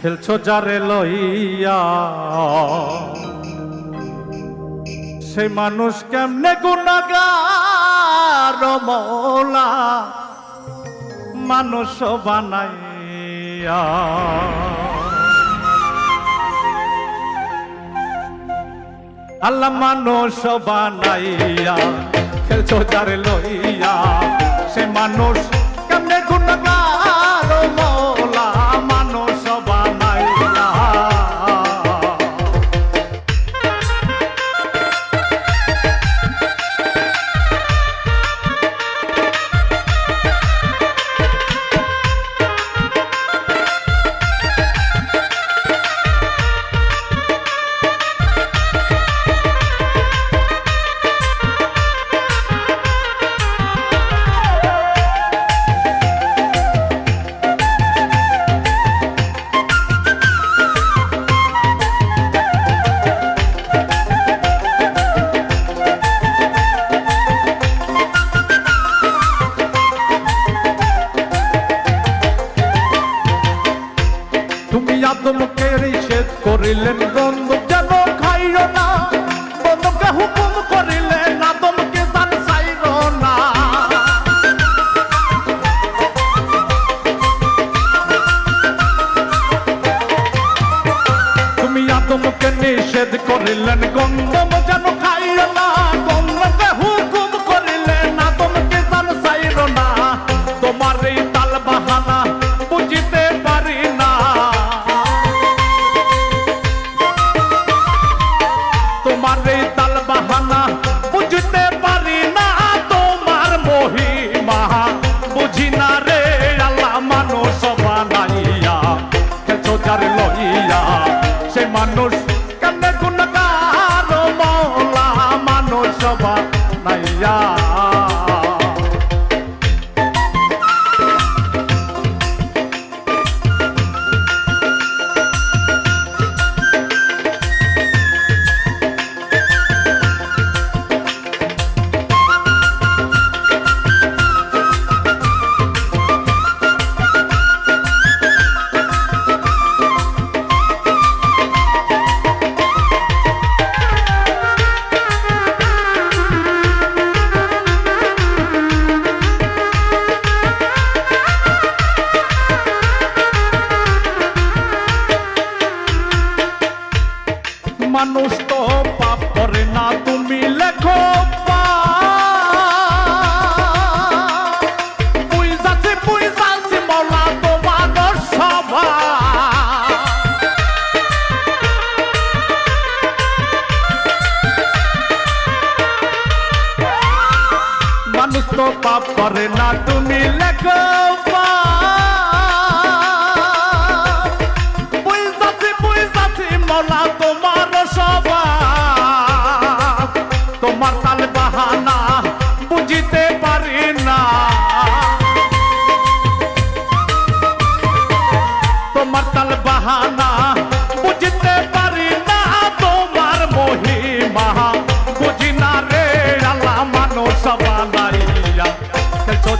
খেলছো যারে লইয়া? সেই মানুষ কেমনে গুণাগার মৌলা? মানুষ বানাইয়া। আল্লাহ মানুষ বানাইয়া খেলছো যারে লইয়া। সে মানুষ কেমনে গুণগার করিলেন বন্ধু, যেন খাইল না। বন্ধুকে হুকুম করিলেন, আদমকে জান চাইল না। তুমি আদমকে নিষেধ করিলেন, গন্ধম যেন খাইল না। বানাইয়া মানুষ তো পাপ করে না তুমি লেখো পাপ করে না তুমি লেখো তোমার তাল বাহানা বুঝিতে পারি না। তোমার তাল বাহানা বুঝতে পারি না। তোমার মহিমা বুঝি না রে আল্লাহ মানুষ বানাইয়া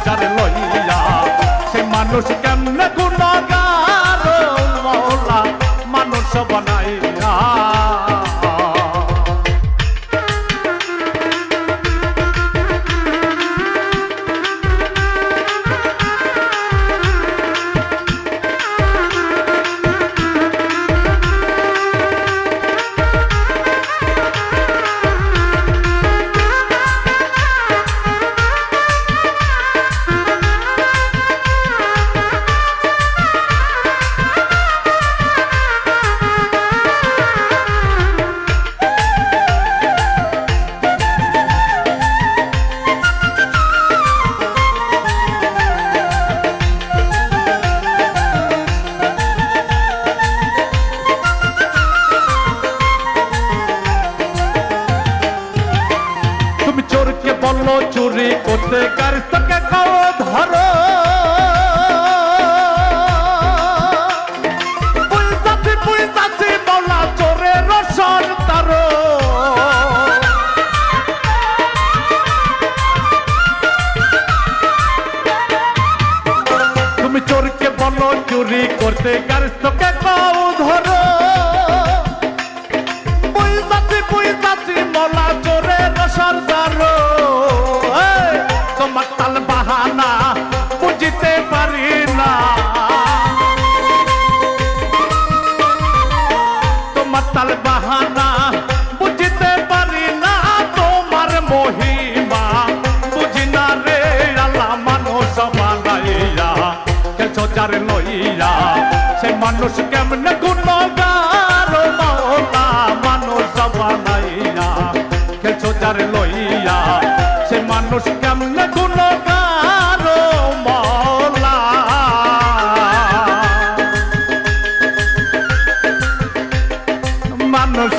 যার লইয়া সে মানুষ তুমি চোরকে বলো চুরি করতে গার্স তোকে কও ধরো মানুষ কেমন গুণগার? মৌলা মানুষ বানাইয়া খেলছো যার লইয়া। সে মানুষ কেমন গুণগার? মৌলা মানুষ